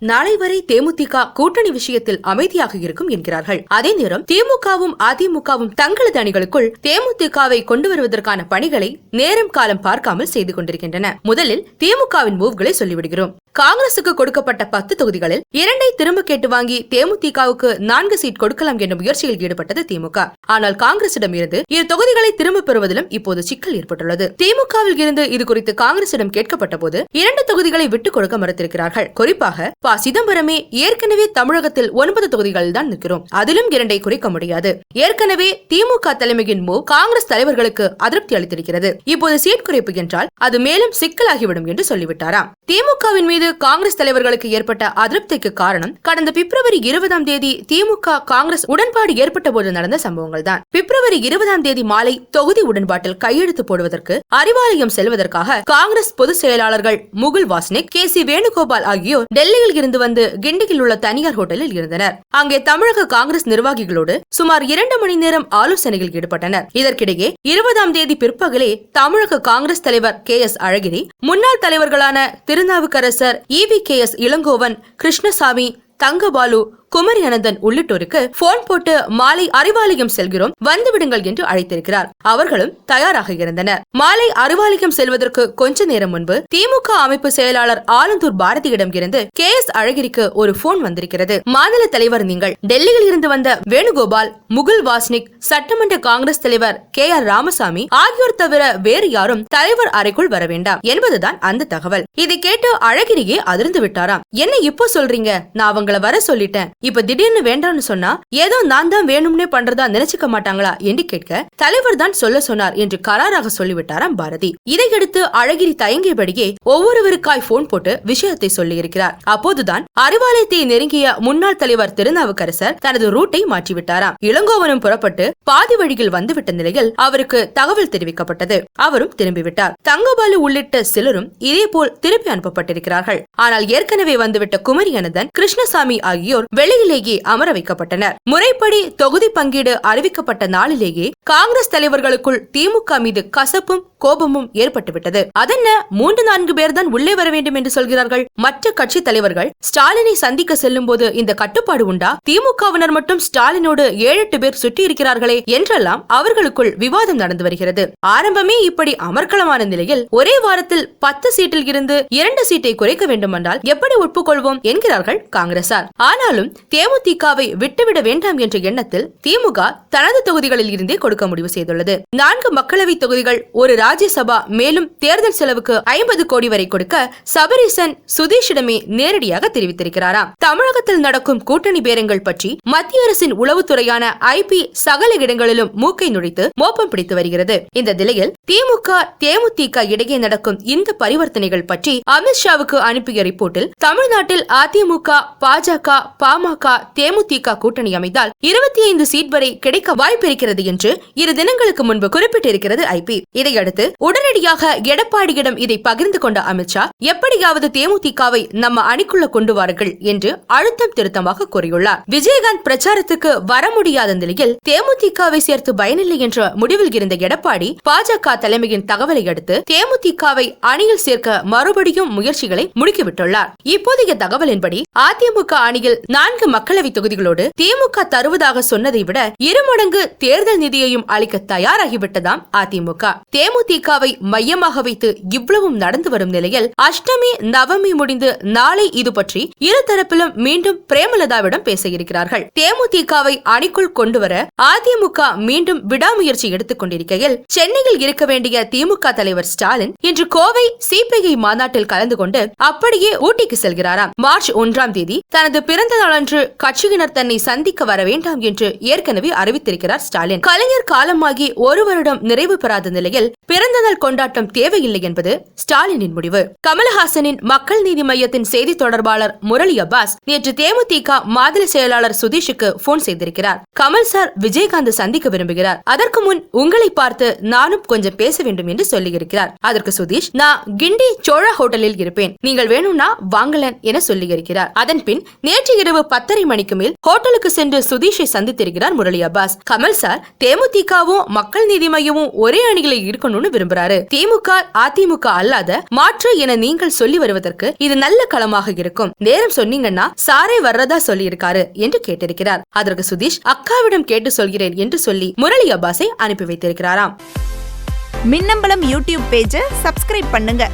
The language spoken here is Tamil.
நாளை வரை தேமுதிக கூட்டணி விஷயத்தில் அமைதியாக இருக்கும் என்கிறார்கள். அதே நேரம் திமுகவும் அதிமுகவும் தங்களது அணிகளுக்குள் தேமுதிகவை கொண்டு வருவதற்கான பணிகளை நேரம் காலம் பார்க்காமல் செய்து கொண்டிருக்கின்றன. முதலில் திமுகவின் மூவ்களை சொல்லிவிடுகிறோம். காங்கிரசுக்கு கொடுக்கப்பட்ட பத்து தொகுதிகளில் இரண்டை திரும்ப கேட்டு வாங்கி தேமுதிகவுக்கு நான்கு சீட் கொடுக்கலாம் என்ற முயற்சியில் ஈடுபட்டது திமுக. ஆனால் காங்கிரசிடம் இருந்து இரு தொகுதிகளை திரும்ப பெறுவதிலும் இப்போது சிக்கல் ஏற்பட்டுள்ளது. திமுகவில் இருந்து இது குறித்து காங்கிரசிடம் கேட்கப்பட்ட போது இரண்டு தொகுதிகளை விட்டுக் கொடுக்க மறுத்திருக்கிறார்கள். குறிப்பாக ப. சிதம்பரமே ஏற்கனவே தமிழகத்தில் ஒன்பது தொகுதிகளில் தான் நிற்கிறோம். அதிலும் இரண்டை குறைக்க முடியாது. ஏற்கனவே திமுக தலைமையின் மூ. காங்கிரஸ் தலைவர்களுக்கு அதிருப்தி அளித்திருக்கிறது. இப்போது சீட் குறைப்பு என்றால் அது மேலும் சிக்கலாகிவிடும் என்று சொல்லிவிட்டாராம். திமுகவின் மீது காங்கிரஸ் தலைவர்களுக்கு ஏற்பட்ட அதிருப்திக்கு காரணம் கடந்த பிப்ரவரி இருபதாம் தேதி திமுக காங்கிரஸ் உடன்பாடு ஏற்பட்ட போது நடந்த சம்பவங்கள் தான் பிப்ரவரி இருபதாம் தேதி மாலை தொகுதி உடன்பாட்டில் கையெழுத்து போடுவதற்கு அறிவாலயம் செல்வதற்காக காங்கிரஸ் பொதுச் செயலாளர்கள் முகுல் வாஸ்னிக் கே சி வேணுகோபால் ஆகியோர் டெல்லியில் இருந்து வந்து கிண்டியில் உள்ள தனியார் ஹோட்டலில் இருந்தனர். அங்கே தமிழக காங்கிரஸ் நிர்வாகிகளோடு சுமார் இரண்டு மணி நேரம் ஆலோசனையில் ஈடுபட்டனர். இதற்கிடையே இருபதாம் தேதி பிற்பகலே தமிழக காங்கிரஸ் தலைவர் கே எஸ் அழகிரி முன்னாள் தலைவர்களான Thirunavukkarasar EV K S Elangovan Krishnasamy Thangabalu Kumari Ananthan உள்ளிட்டோருக்கு போன் போட்டு மாலை அறிவாலயம் செல்கிறோம் வந்துவிடுங்கள் என்று அழைத்திருக்கிறார். அவர்களும் தயாராக இருந்தனர். மாலை அறிவாலயம் செல்வதற்கு கொஞ்ச நேரம் முன்பு திமுக அமைப்பு செயலாளர் ஆலந்தூர் பாரதியிடம் இருந்து கே எஸ் அழகிரிக்கு ஒரு போன் வந்திருக்கிறது. மாநில தலைவர் நீங்கள் டெல்லியில் இருந்து வந்த வேணுகோபால் முகுல் வாஸ்னிக் சட்டமன்ற காங்கிரஸ் தலைவர் கே ஆர் ராமசாமி ஆகியோர் தவிர வேறு யாரும் தலைவர் அறைக்குள் வர வேண்டாம் என்பதுதான் அந்த தகவல். இதை கேட்டு அழகிரியே அதிர்ந்து விட்டாராம். என்ன இப்போ சொல்றீங்க? நான் அவங்கள வர சொல்லிட்டேன். இப்ப திடீர்னு வேண்டாம்னு சொன்னா ஏதோ நான் தான் வேணும்னே பண்றதா நினைச்சுக்க மாட்டாங்களா என்று கேட்க தலைவர் தான் சொல்ல சொன்னார் என்று கராராக சொல்லிவிட்டாராம் பாரதி. இதையடுத்து அழகிரி தயங்கியபடியே ஒவ்வொருவருக்காய் போன் போட்டு விஷயத்தை சொல்லியிருக்கிறார். அப்போதுதான் அறிவாலயத்தை நெருங்கிய முன்னாள் தலைவர் திருநாவுக்கரசர் தனது ரூட்டை மாற்றிவிட்டாராம். இளங்கோவனும் புறப்பட்டு பாதி வழியில் வந்துவிட்ட நிலையில் அவருக்கு தகவல் தெரிவிக்கப்பட்டது. அவரும் திரும்பிவிட்டார். தங்கபாலு உள்ளிட்ட சிலரும் இதேபோல் திருப்பி அனுப்பப்பட்டிருக்கிறார்கள். ஆனால் ஏற்கனவே வந்துவிட்ட குமரி அனந்தன் கிருஷ்ணசாமி ஆகியோர் வெளியிலேயே அமர வைக்கப்பட்டனர். முறைப்படி தொகுதி பங்கீடு அறிவிக்கப்பட்ட நாளிலேயே காங்கிரஸ் தலைவர்களுக்குள் திமுக மீது கசப்பும் கோபமும் ஏற்பட்டுவிட்டது. அதென்ன மூன்று நான்கு பேர்தான் உள்ளே வர வேண்டும் என்று சொல்கிறார்கள்? மற்ற கட்சி தலைவர்கள் ஸ்டாலினை சந்திக்க செல்லும் போது இந்த கட்டுப்பாடு உண்டா? திமுகவினர் மட்டும் ஸ்டாலினோடு ஏழு எட்டு பேர் சுற்றி இருக்கிறார்களே என்றெல்லாம் அவர்களுக்குள் விவாதம் நடந்து வருகிறது. ஆரம்பமே இப்படி அமர்க்களமான நிலையில் ஒரே வாரத்தில் பத்து சீட்டில் இருந்து இரண்டு சீட்டை குறைக்க வேண்டுமென்றால் எப்படி ஒப்புக்கொள்வோம் என்கிறார்கள் காங்கிரசார். ஆனாலும் தேமுதிகவை விட்டுவிட வேண்டாம் என்ற எண்ணத்தில் திமுக தனது தொகுதிகளில் இருந்தே கொடுக்க முடிவு செய்துள்ளது. நான்கு மக்களவை தொகுதிகள் ஒரு ராஜ்யசபா மேலும் தேர்தல் செலவுக்கு ஐம்பது கோடி வரை கொடுக்க சபரீசன் சுதீஷிடமே நேரடியாக தெரிவித்திருக்கிறாராம். தமிழகத்தில் நடக்கும் கூட்டணி பேரங்கள் பற்றி மத்திய அரசின் உளவுத்துறையான ஐ பி சகல இடங்களிலும் மூக்கை நுழைத்து மோப்பம் பிடித்து வருகிறது. இந்த நிலையில் திமுக தேமுதிக இடையே நடக்கும் இந்த பரிவர்த்தனைகள் பற்றி அமித்ஷாவுக்கு அனுப்பிய ரிப்போர்ட்டில் தமிழ்நாட்டில் அதிமுக பாஜக பாமக தேமுதிக கூட்டணி அமைந்தால் இருபத்தி ஐந்து சீட் வரை கிடைக்க வாய்ப்பிருக்கிறது என்று இரு தினங்களுக்கு முன்பு குறிப்பிட்டிருக்கிறது ஐ பி. இதையடுத்து உடனடியாக எடப்பாடியிடம் இதை பகிர்ந்து கொண்ட அமித்ஷா எப்படியாவது தேமுதிகவை நம்ம அணிக்குள்ள கொண்டு வாருங்கள் என்று அழுத்தம் திருத்தமாக கூறியுள்ளார். விஜயகாந்த் பிரச்சாரத்துக்கு வர முடியாத நிலையில் தேமுதிகவை சேர்த்து பயனில்லை என்ற முடிவில் இருந்த எடப்பாடி பாஜக தலைமையின் தகவலை அடுத்து தேமுதிகவை அணியில் சேர்க்க மறுபடியும் முயற்சிகளை முடுக்கிவிட்டுள்ளார். இப்போதைய தகவலின்படி அதிமுக அணியில் நான்கு நான்கு மக்களவை தொகுதிகளோடு திமுக தருவதாக சொன்னதை விட இருமடங்கு தேர்தல் நிதியையும் அளிக்க தயாராகிவிட்டதாம் அதிமுக. தேமுதிகவை மையமாக வைத்து இவ்வளவும் நடந்து வரும் நிலையில் அஷ்டமி நவமி முடிந்து நாளை இது பற்றி இருதரப்பிலும் மீண்டும் பிரேமலதாவிடம் பேச இருக்கிறார்கள் தேமுதிகவை அணிக்குள் கொண்டுவர அதிமுக மீண்டும் விடாமுயற்சி எடுத்துக் கொண்டிருக்கையில் சென்னையில் இருக்க வேண்டிய திமுக தலைவர் ஸ்டாலின் இன்று கோவை சிபிஐ மாநாட்டில் கலந்து கொண்டு அப்படியே ஊட்டிக்கு செல்கிறாராம். மார்ச் ஒன்றாம் தேதி தனது பிறந்த நாளன்று கட்சியினர் தன்னை சந்திக்க வர வேண்டாம் என்று ஏற்கனவே அறிவித்திருக்கிறார் ஸ்டாலின். கலைஞர் காலமாகி ஒரு வருடம் நிறைவு பெறாத நிலையில் பிறந்த நாள் கொண்டாட்டம் தேவையில்லை என்பது ஸ்டாலினின் முடிவு. கமலஹாசனின் மக்கள் நீதி மையத்தின் செய்தி தொடர்பாளர் முரளி அப்பாஸ் நேற்று தேமுதிக மாதிரி செயலாளர் சுதீஷுக்கு போன் செய்திருக்கிறார். கமல் சார் விஜயகாந்த் சந்திக்க விரும்புகிறார். அதற்கு முன் உங்களை பார்த்து நானும் கொஞ்சம் பேச வேண்டும் என்று சொல்லியிருக்கிறார். அதற்கு சுதீஷ் நான் கிண்டி சோழா ஹோட்டலில் இருப்பேன். நீங்கள் வேணும்னா வாங்கலன் என சொல்லியிருக்கிறார். அதன் பின் நேற்று இரவு பத்தரை மணிக்கு மேல் ஹோட்டலுக்கு சென்று சுதீஷை சந்தித்திருக்கிறார் முரளி அப்பாஸ். கமல் சார் தேமுதிகவும் மக்கள் நீதி மையமும் ஒரே அணியில இருக்கணும்னு விரும்புறாரு. திமுக அதிமுக அல்லாத மாற்று என நீங்கள் சொல்லி வருவதற்கு இது நல்ல களமாக இருக்கும். நேரம் சொன்னீங்கன்னா சாரே வர்றதா சொல்லி இருக்காரு என்று கேட்டிருக்கிறார். அதற்கு சுதீஷ் அக்காவிடம் கேட்டு சொல்கிறேன் என்று சொல்லி முரளி அப்பாஸை அனுப்பி வைத்திருக்கிறாராம். மின்னம்பலம் யூடியூப் பேஜை சப்ஸ்கிரைப் பண்ணுங்க.